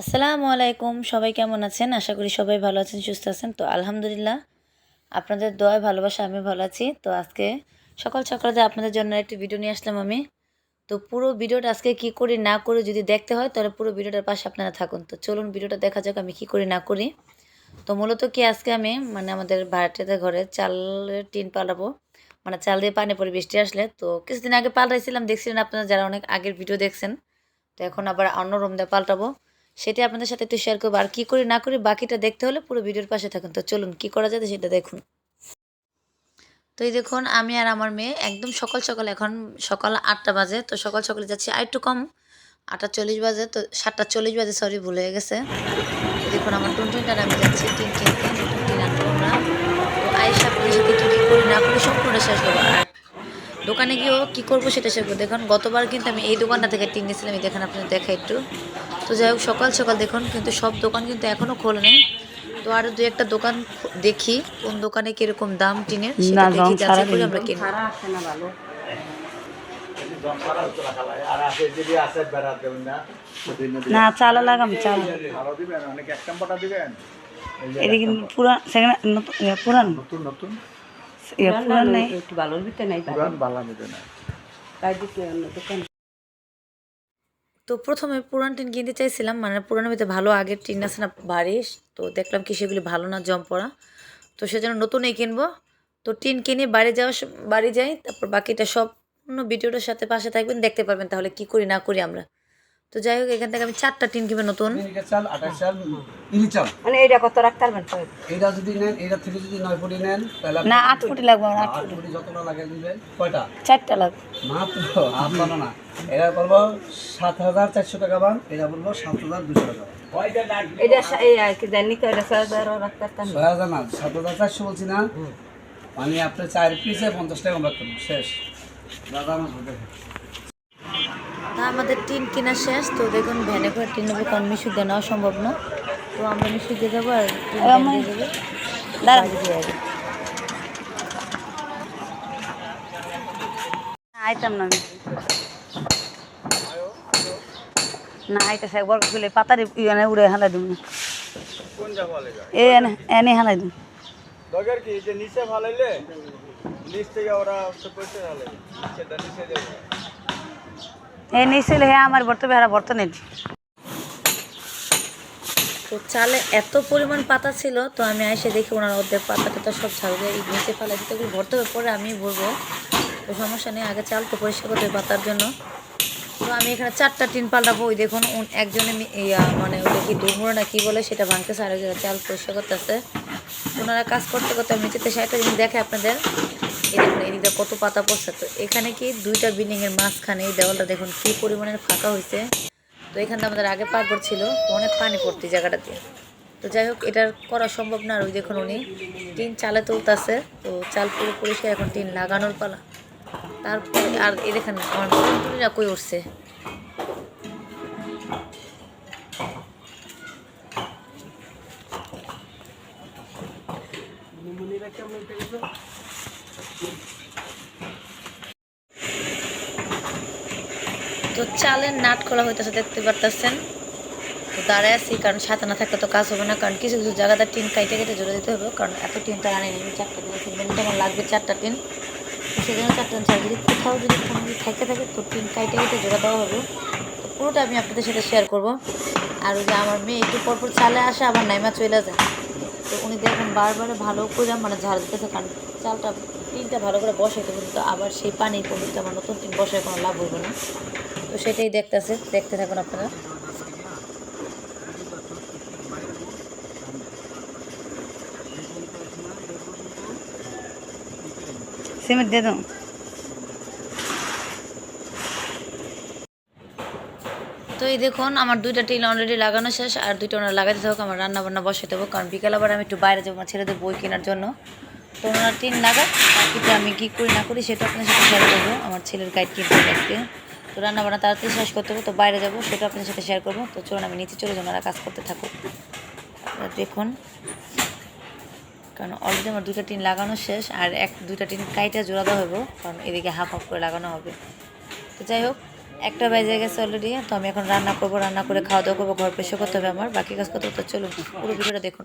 আসসালামু আলাইকুম, সবাই কেমন আছেন? আশা করি সবাই ভালো আছেন, সুস্থ আছেন। তো আলহামদুলিল্লাহ, আপনাদের দোয়ায় ভালোবাসা, আমি ভালো আছি। তো আজকে সকাল সকালে আপনাদের জন্য একটি ভিডিও নিয়ে আসলাম আমি। তো পুরো ভিডিওটা আজকে কি করি, না করি যদি দেখতে হয়, তাহলে পুরো ভিডিওটার পাশে আপনারা থাকুন। তো চলুন ভিডিওটা দেখা যাক আমি কি করি, না করি। তো মূলত কি আজকে আমি মানে আমাদের ভাড়াটিয়াদের ঘরে চালের টিন পালাবো। মানে চাল দিয়ে পানি পরে বৃষ্টি আসলে। তো কিছুদিন আগে পাল্টাইছিলাম, দেখছিলেন আপনারা যারা অনেক আগের ভিডিও দেখছেন। তো এখন আবার অন্য রুম দিয়ে পাল্টাবো। সেটা আপনাদের সাথে একটু শেয়ার করব। আর কী করি না করি বাকিটা দেখতে হলে পুরো ভিডিওর পাশে থাকুন। তো চলুন, কি করা যায় সেটা দেখুন। তো এই দেখুন, আমি আর আমার মেয়ে একদম সকাল সকাল, এখন সকাল আটটা বাজে, তো সকাল সকালে যাচ্ছি আর একটু কম। আটটা চল্লিশ বাজে, তো সাতটা চল্লিশ বাজে সরি ভুল হয়ে গেছে। দেখুন, আমার টুনটুনটার আমি যাচ্ছি টিন টিন টিন টিন আনব আমরা তো আয়েশা কী করি না করি সম্পূর্ণ শেষ করব। আর দোকানে গিয়েও কী করব সেটা শেষ দেখুন গতবার কিন্তু আমি এই দোকানটা থেকে টিন নিয়েছিলাম এই দেখেন আপনাদের দেখা একটু। তো যাই হোক সকাল সকাল দেখুন কিন্তু সব দোকান কিন্তু এখনও খোলে নেই। তো আর দু একটা দোকান দেখি কোন দোকানে কীরকম দাম টিনের সেটা দেখি যাচাই করে আমরা কিনবো না ভালো আর আছে যদি আছে বেড়া দেবেন না সেদিন যদি না চালা লাগাম চাল। ভালো দিবেন অনেক এক নম্বরটা দিবেন। এই যে এদিকে পুরান সেখানে পুরান। নতুন নতুন। পুরান নেই? একটু ভালোর ভিতরে নাই পুরান বালা নিতে না তাই দিতে অন্য দোকান। তো প্রথমে পুরান টিন কিনতে চাইছিলাম মানে পুরানোর ভিতরে ভালো আগের টিন আছে না ভারী তো দেখলাম কি সেগুলি ভালো না জম পড়া তো সেজন্য নতুনই কিনবো। তো টিন কিনে বাড়ি যাওয়া বাড়ি যাই তারপর বাকিটা সব অন্য ভিডিওটার সাথে পাশে থাকবেন দেখতে পারবেন তাহলে কি করি না করি আমরা। তো যাই হোক এখান থেকে আমি চারটা টিন কিনবো নতুন। চাল আঠাশ চাল ইলি চাল। মানে এইটা কত? রাখতে পারবেন তো এইটা যদি নেন এইটা থেকে যদি নয় ফুটি নেন তাহলে না আট ফুটি লাগবে আমার আট ফুটি। যতটা লাগে দিবেন কয়টা? চারটা লাগবে। মাত্র? বানো না। এটা বলব সাত হাজার চারশো টাকা বান এটা বলব সাত হাজার দুশো টাকা। এটা এই আর কি জানি এটা পারতাম ছয় হাজার না সাত হাজার চারশো বলছি না। মানে আপনি চার পিসে পঞ্চাশ টাকা কম শেষ। দাদা আমার তা আমাদের টিন কেনা শেষ তো দেখুন ভ্যানে করে টিন নেব কারণ মিশু নেওয়া সম্ভব না। তো আমরা মিশু দিয়ে যাব আর। আইতাম না না আইতেছে একবার খুলে পাতারি এনে উড়ে হালাই ভালো এ এনে এনে হালাই দিব। দরকার কি যে নিচে ভালাইলে নিচ থেকে ওরা হচ্ছে পয়সা ভালো সেটা নিচে দেবে। এই নিছিল হে আমার বর্তবে হারা বর্ত নেই তো চালে এত পরিমাণ পাতা ছিল, তো আমি এসে দেখি ওনার অর্ধেক পাতা টাতা সব ছাড় দিয়ে এই নিচে ফেলা দিতে ওগুলো ভরতে হবে, পরে আমি ভরবো। তো সমস্যা নেই, আগে চালটা পরিষ্কার করতে পাতার জন্য। তো আমি এখানে চারটা টিন পাল্টাবো, ওই দেখুন একজনে ইয়া মানে ওটা কি ডুমুরো না কি বলে সেটা ভাঙতেছে, আর চাল পরিষ্কার করতেছে। ওনারা কাজ করতে করতে আমি নিচেতে সেটা জিনিস দেখে আপনাদের। দেখুন এদিকটা কত পাতা পড়ছে, তো এখানে কি দুইটা বিল্ডিংয়ের মাঝখানে এই দেওয়ালটা দেখুন কী পরিমাণের ফাঁকা হয়েছে তো এখানটা আমাদের আগে পাকঘর ছিল অনেক পানি পড়তো জায়গাটাতে তো যাই হোক এটা করা সম্ভব না আর ওই দেখুন উনি। টিন চালে তুলতেছে তো চাল পুরো পরিষ্কার এখন টিন লাগানোর পালা। তারপরে আর এই দেখেন, আমার কই উঠছে? তো চালের নাট খোলা হইতেছে, দেখতে পারতেছেন? তো দাঁড়ায় আছি, কারণ সাথে না থাকলে তো কাজ হবে না, কারণ কিছু কিছু জায়গাতে টিন কাইটে কেটে জোরে দিতে হবে, কারণ এত টিন তো আনেনি আমি চারটা দিয়েছি মিনিমাম আমার লাগবে চারটা টিন। সেজন্য চারটা টিন যদি কোথাও যদি কোনো কিছু থাকে, তো টিন কাইটে কেটে জোড়া দেওয়া হবে। তো পুরোটা আমি আপনাদের সাথে শেয়ার করব। আর ওই যে আমার মেয়ে একটু পরপর চালে আসে, আবার নাইমা চলে যায়। তো উনি দেখুন বারবার ভালো করে মানে ঝাড় দিতেছে, কারণ চালটা টিনটা ভালো করে বসাইতে কিন্তু আবার সেই পানি পড়তে আমার নতুন টিন বসায় কোনো লাভ হইবে না। তো সেটাই দেখতেছে দেখতে থাকুন আপনারা। সিমেন্ট দিয়ে দাও। তো এই দেখুন আমার দুইটা টিল অলরেডি লাগানো শেষ আর দুইটা ওনারা লাগাতে থাকুক আমার রান্না বান্না বসাতে হবে কারণ বিকেল আবার আমি একটু বাইরে যাব আমার ছেলেদের বই কেনার জন্য। ওনারা টিন লাগাক বাকিটা আমি কী করি না করি সেটা আপনার সাথে শেয়ার করব, আমার ছেলের গাইড কিনতে আজকে তো রান্না বান্না তাড়াতাড়ি শেষ করতে হবে, তো বাইরে যাব, সেটা আপনার সাথে শেয়ার করব। তো চলুন, আমি নিচে চলে যাব কাজ করতে থাকুক। দেখুন, কারণ অলরেডি আমার দুইটা টিন লাগানো শেষ, আর এক, দুইটা টিন কাইটা জোড়া দেওয়া হবে কারণ এদিকে হাফ হাফ করে লাগানো হবে। তো যাই হোক একটা বেজে গেছে অলরেডি তো আমি এখন রান্না করব, রান্না করে খাওয়া দাওয়া করব, ঘর পেশে করতে হবে আমার, বাকি কাজ করতে তো চলুন পুরো ভিডিওটা দেখুন।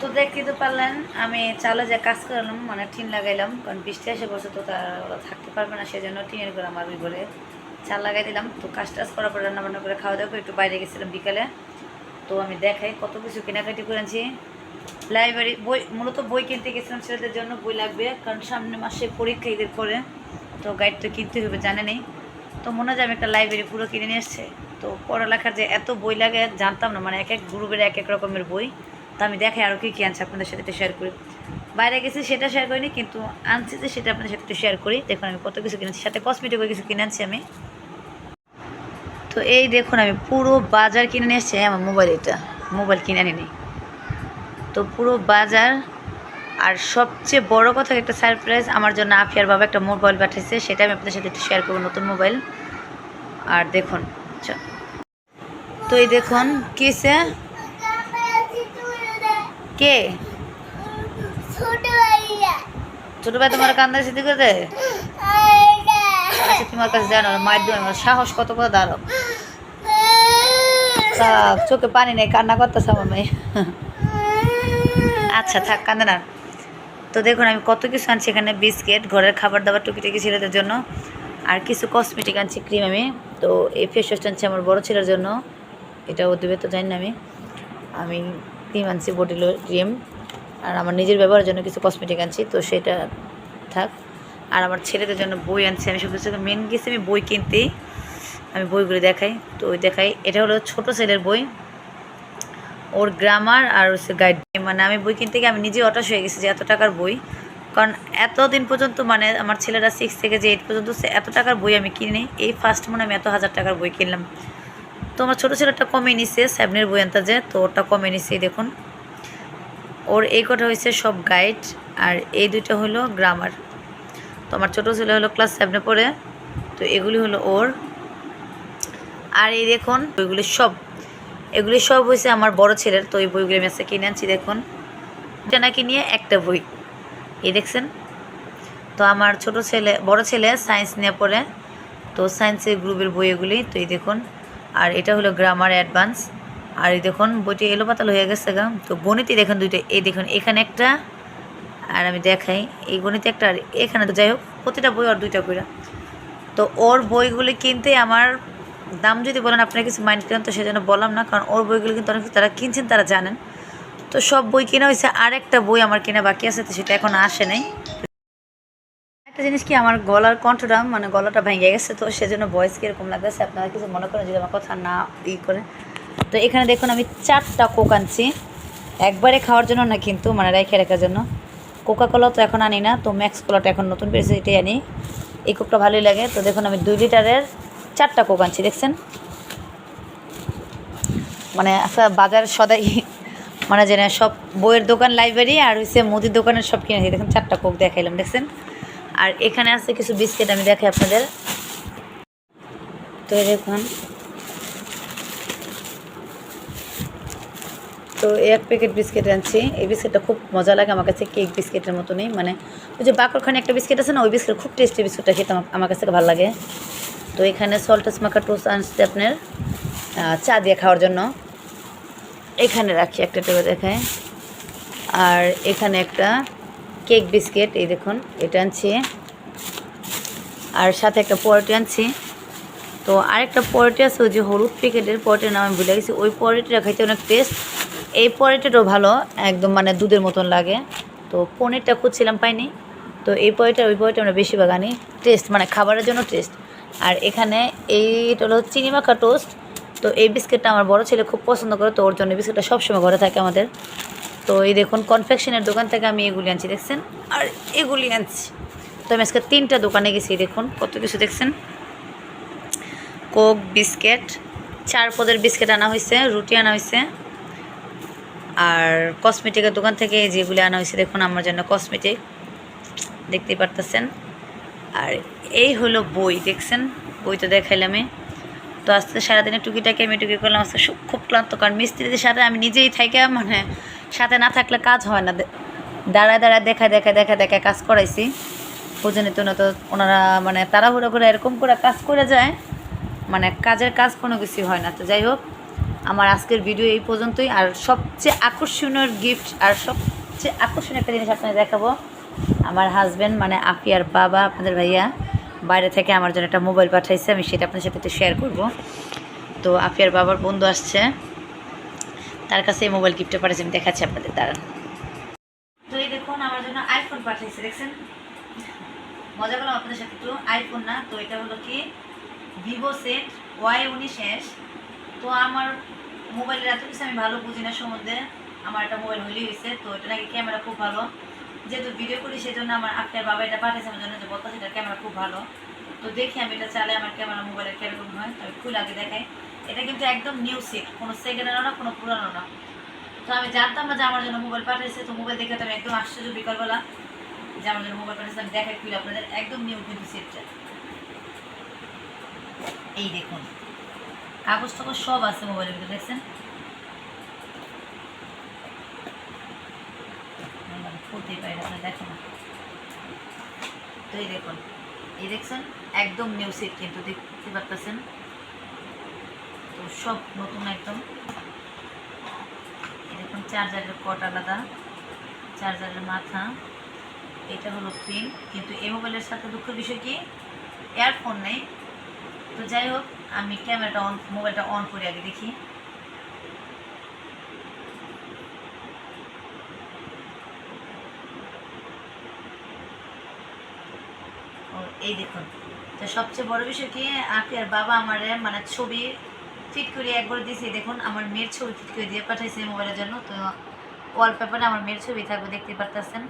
তো দেখতে তো পারলেন, আমি চালে যে কাজ করলাম মানে টিন লাগাইলাম, কারণ বৃষ্টি এসে বসে তো তারা থাকতে পারবে না, সেজন্য টিনের করে আমার ঘরে চাল লাগাই দিলাম। তো কাজ টাজ করার পর রান্না বান্না করে খাওয়া দাওয়া করে একটু বাইরে গেছিলাম বিকালে। তো আমি দেখাই, কত কিছু কেনাকাটি করেছি। লাইব্রেরি, বই, মূলত বই কিনতে গেছিলাম ছেলেদের জন্য, বই লাগবে, কারণ সামনে মাসে পরীক্ষা ঈদের পরে, তো গাইড তো কিনতে হবে, জানে নেই। তো মনে হয় আমি একটা লাইব্রেরি পুরো কিনে নিয়ে এসছে। তো পড়ালেখার যে এত বই লাগে, জানতাম না মানে এক এক গ্রুপের এক এক রকমের বই। তো আমি দেখাই আরও কী কী আনছি আপনাদের সাথে একটু শেয়ার করি। বাইরে গেছি, সেটা শেয়ার করিনি, কিন্তু আনছি যে সেটা আপনাদের সাথে একটু শেয়ার করি। দেখুন আমি কত কিছু কিনেছি, সাথে কসমেটিকও কিছু কিনে আনছি আমি। তো এই দেখুন আমি পুরো বাজার কিনে নিয়ে এসেছি আমার মোবাইল এটা। মোবাইল কিনে আনিনি। তো পুরো বাজার আর সবচেয়ে বড় কথা একটা সারপ্রাইজ আমার জন্য আফিয়ার বাবা একটা মোবাইল পাঠিয়েছে সেটা আমি আপনাদের সাথে একটু শেয়ার করব নতুন মোবাইল আর দেখুন চ- তো এই দেখুন কিসে কে? ছোট ভাই তোমার কান্দা সিদ্ধি করে দেয়? আচ্ছা তোমার কাছে জানো, মায়ের দেবে আমার সাহস কত কথা দাঁড়ো চোখে পানি নেই, কান্না করতেছে আমার মেয়ে। আচ্ছা থাক, কান্দে না। তো দেখুন, আমি কত কিছু আনছি এখানে, বিস্কিট, ঘরের খাবার দাবার টুকিটাকি ছেলেদের জন্য, আর কিছু কসমেটিক আনছি ক্রিম আমি। তো এই ফেস ওয়াশটা আনছি আমার বড় ছেলের জন্য। এটাও দেবে তো, জানি না আমি। আমি ক্রিম আনছি বডি ক্রিম আর আমার নিজের ব্যবহারের জন্য কিছু কসমেটিক আনছি, তো সেটা থাক। আর আমার ছেলেদের জন্য বই আনছি, আমি সব কিছু মেন গেছি আমি বই কিনতেই আমি বইগুলো দেখাই, তো ওই দেখাই। এটা হলো ছোট ছেলের বই। ওর গ্রামার আর হচ্ছে গাইড মানে আমি বই কিনতে গিয়ে আমি নিজে হতাশ হয়ে গেছি যে এত টাকার বই। কারণ এতদিন পর্যন্ত মানে আমার ছেলেরা সিক্স থেকে যে এইট পর্যন্ত এত টাকার বই আমি কিনি এই ফার্স্ট মনে আমি এত হাজার টাকার বই কিনলাম। তো আমার ছোটো ছেলেটা কমে নিছে সেভেনের বই আনতে যে, তো ওটা কমে নিছে দেখুন। ওর এই কটা হয়েছে সব গাইড আর এই দুইটা হলো গ্রামার তো আমার ছোটো ছেলে হলো ক্লাস সেভেনে পড়ে, তো এগুলি হলো ওর। আর এই দেখুন, বইগুলি সব এগুলি সব হয়েছে আমার বড় ছেলের, তো এই বইগুলি আমি আজকে কিনে আনছি, দেখুন। এটা নাকি নিয়ে একটা বই। এই দেখছেন? তো আমার ছোট ছেলে, বড় ছেলে সায়েন্স নিয়ে পড়ে, তো সায়েন্সের গ্রুপের বই এগুলি, তো এই দেখুন। আর এটা হলো গ্রামার অ্যাডভান্স। আর এই দেখুন, বইটি এলো পাতাল হয়ে গেছে গা। তো গণিতই দেখুন দুইটা, এই দেখুন, এখানে একটা, আর আমি দেখাই, এই গণিতে একটা, আর এখানে তো যাই হোক, প্রতিটা বই আর দুইটা করে তো ওর বইগুলি কিনতে আমার দাম যদি বলেন আপনারা কিছু মাইন্ড করেন, তো সেজন্য বললাম না, কারণ ওর বইগুলো কিন্তু অনেক তারা কিনছেন, তারা জানেন। তো সব বই কেনা হয়েছে আর একটা বই আমার কেনা বাকি আছে, তো সেটা এখন আসে নাই। একটা জিনিস কি, আমার গলার কণ্ঠটা মানে গলাটা ভেঙে গেছে, তো সেজন্য ভয়েস কীরকম লাগতেছে, আপনারা কিছু মনে করেন, যদি আমার কথা না ই করে তো এখানে দেখুন, আমি চারটা কোক আনছি। একবারে খাওয়ার জন্য না কিন্তু মানে রেখে রাখার জন্য। কোকা কোলা তো এখন আনি না, তো ম্যাক্স কোলাটা এখন নতুন পেয়েছে, এটাই আনি। এই কোকটা ভালোই লাগে, তো দেখুন, আমি দুই লিটারের চারটা কোক আনছি, দেখছেন? মানে আচ্ছা বাজার সদাই মানে যেন সব বইয়ের দোকান লাইব্রেরি আর হচ্ছে মুদির দোকানের সব কিনেছি দেখুন, চারটা কোক দেখাইলাম, দেখছেন? আর এখানে আছে কিছু বিস্কিট, আমি দেখাই আপনাদের। তো দেখুন। তো এক প্যাকেট বিস্কিট আনছি। এই বিস্কিটটা খুব মজা লাগে, আমার কাছে কেক বিস্কিটের মতনই। মানে ওই যে বাকরখানে একটা বিস্কিট আছে না, ওই বিস্কিট খুব টেস্টি বিস্কুটটা খেতে আমার কাছে ভালো লাগে। তো এখানে সল্টাস মাখা টোস্ট আনছি আপনার চা দিয়ে খাওয়ার জন্য। এখানে রাখি একটা টেবিল দেখায়। আর এখানে একটা কেক বিস্কিট এই দেখুন, এটা আনছি। আর সাথে একটা পরোটি আনছি। তো আরেকটা পরোটি আছে, ওই যে হলুদ প্যাকেটের পরোটির নাম আমি ভুলে গেছি। ওই পরোটিটা খাইতে অনেক টেস্ট এই পরোটিটাও ভালো, একদম মানে দুধের মতন লাগে। তো পনিরটা খুঁজছিলাম, পাইনি। তো এই পরোটা, ওই পরোটা আমরা বেশিরভাগ আনি। টেস্ট মানে খাবারের জন্য টেস্ট আর এখানে এইটা হলো চিনি মাখা টোস্ট তো এই বিস্কিটটা আমার বড় ছেলে খুব পছন্দ করে, তো ওর জন্য বিস্কিটটা সবসময় ঘরে থাকে আমাদের। তো এই দেখুন কনফেকশনের দোকান থেকে আমি এগুলি আনছি, দেখছেন? আর এগুলি আনছি। তো আমি আজকে তিনটা দোকানে গেছি, দেখুন, কত কিছু দেখছেন? কোক বিস্কিট, চার পদের বিস্কিট আনা হয়েছে, রুটি আনা হয়েছে। আর কসমেটিকের দোকান থেকে যেগুলি আনা হয়েছে, দেখুন, আমার জন্য কসমেটিক দেখতেই পারতেছেন? আর এই হলো বই, দেখছেন? বই তো দেখাইলামে তো আস্তে সারাদিনে টুকিটাকে আমি টুকি করলাম আস্তে খুব ক্লান্ত, কারণ মিস্ত্রিদের সাথে আমি নিজেই থাকি মানে সাথে না থাকলে কাজ হয় না। দাঁড়ায় দাঁড়ায় দেখা দেখা দেখা দেখা কাজ করাইছি। বুঝে নিত না তো ওনারা মানে তাড়াহুড়ো করে এরকম করে কাজ করে যায় মানে কাজের কাজ কোনো কিছু হয় না। তো যাই হোক, আমার আজকের ভিডিও এই পর্যন্তই। আর সবচেয়ে আকর্ষণীয় গিফট আর সবচেয়ে আকর্ষণীয় একটা জিনিস আপনাকে দেখাবো। আমার হাজব্যান্ড মানে আপিয়ার বাবা, আপনাদের ভাইয়া, বাইরে থেকে আমার জন্য একটা মোবাইল পাঠাইছে, আমি সেটা আপনার সাথে একটু শেয়ার করব। তো আপিয়ার বাবার বন্ধু আসছে, তার কাছে এই মোবাইল গিফটটা পাঠিয়েছে আমি দেখাচ্ছি আপনাদের, দাঁড়ান। তো এই দেখুন, আমার জন্য আইফোন পাঠিয়েছে দেখছেন? মজা করলাম আপনাদের সাথে একটু আইফোন না, তো এটা হলো কি? ভিভো সেট ওয়াই উনিশ এস তো আমার মোবাইলের এত কিছু আমি ভালো বুঝি না সম্বন্ধে, আমার একটা মোবাইল হলেই হয়েছে তো এটা নাকি ক্যামেরা খুব ভালো। যেহেতু ভিডিও করি সেই জন্য আমার আপনার বাবা এটা পাঠিয়েছে আমার জন্য যে এটা ক্যামেরা খুব ভালো। তো দেখি আমি এটা চালে আমার ক্যামেরা মোবাইলের কীরকম হয়, আমি খুলে আগে দেখাই। এটা কিন্তু একদম নিউ সেট কোনো সেকেন্ডেরও না, কোনো পুরানো না। তো আমি জানতাম না যে আমার জন্য মোবাইল পাঠিয়েছে তো মোবাইল দেখে তো আমি একদম আশ্চর্য বিকালবেলা যে আমার জন্য মোবাইল পাঠিয়েছে আমি দেখাই খুলে আপনাদের, একদম নিউ কিন্তু সেটটা এই দেখুন কাগজ টাগজ সব আছে মোবাইলের ভিতরে, দেখছেন খুলতেই পারি না, আপনারা দেখেন না। তো এই দেখুন, এই দেখছেন? একদম নিউ সেট কিন্তু দেখতে পারতেছেন? তো সব নতুন একদম। দেখুন চার্জারের কট আলাদা চার্জারের মাথা। এটা হলো পিন কিন্তু এই মোবাইলের সাথে দুঃখের বিষয় কি? এয়ারফোন নেই। তো যাই হোক, আমি ক্যামেরাটা অন মোবাইলটা অন করে আগে দেখি ও এই দেখুন। তো সবচেয়ে বড় বিষয় কি আপনি আর বাবা আমার মানে ছবি ফিট করে একবার দিয়েছি দেখুন, আমার মেয়ের ছবি ফিট করে দিয়ে পাঠাইছে মোবাইলের জন্য। তো ওয়ালপেপারে আমার মেয়ের ছবি থাকবে, দেখতে পারতেছেন।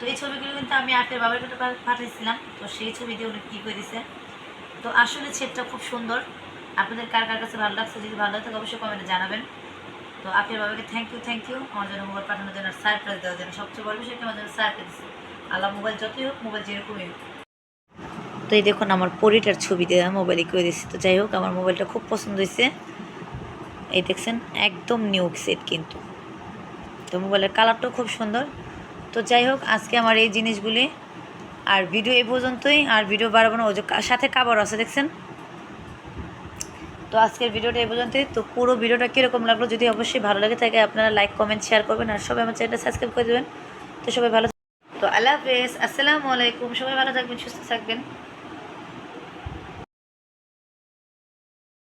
তো এই ছবিগুলো কিন্তু আমি আপের বাবার কাছে পা- পাঠাইছিলাম। তো সেই ছবি দিয়ে উনি কী করে দিছে? তো আসলে সেটটা খুব সুন্দর। আপনাদের কার কার কাছে ভালো লাগছে, যদি ভালো লাগে অবশ্যই কমেন্টে জানাবেন। তো আপনার বাবাকে থ্যাংক ইউ থ্যাংক ইউ আমার জন্য মোবাইল পাঠানোর জন্য সারপ্রাইজ দেওয়ার জন্য সবচেয়ে বড় বিষয় কি, আমার জন্য সারপ্রাইজ আল্লাহ মোবাইল যতই হোক মোবাইল যেরকমই হোক। তো এই দেখুন আমার পরিটার ছবি দেওয়া মোবাইলে করে দিচ্ছি তো যাই হোক, আমার মোবাইলটা খুব পছন্দ হয়েছে এই দেখছেন, একদম নিউ সেট কিন্তু। তো মোবাইলের কালারটাও খুব সুন্দর। তো যাই হোক, আজকে আমার এই জিনিসগুলি, আর ভিডিও এই পর্যন্তই, আর ভিডিও বাড়াবো না সাথে কাবার আছে, দেখছেন? তো আজকের ভিডিওটা এই পর্যন্তই। তো পুরো ভিডিওটা কীরকম লাগল, যদি অবশ্যই ভালো লাগে থাকে, আপনারা লাইক কমেন্ট শেয়ার করবেন, আর সবাই আমার চ্যানেলটা সাবস্ক্রাইব করে দেবেন। তো সবাই ভালো তো আল্লাহ হাফেজ, আসসালামু আলাইকুম, সবাই ভালো থাকবেন, সুস্থ থাকবেন।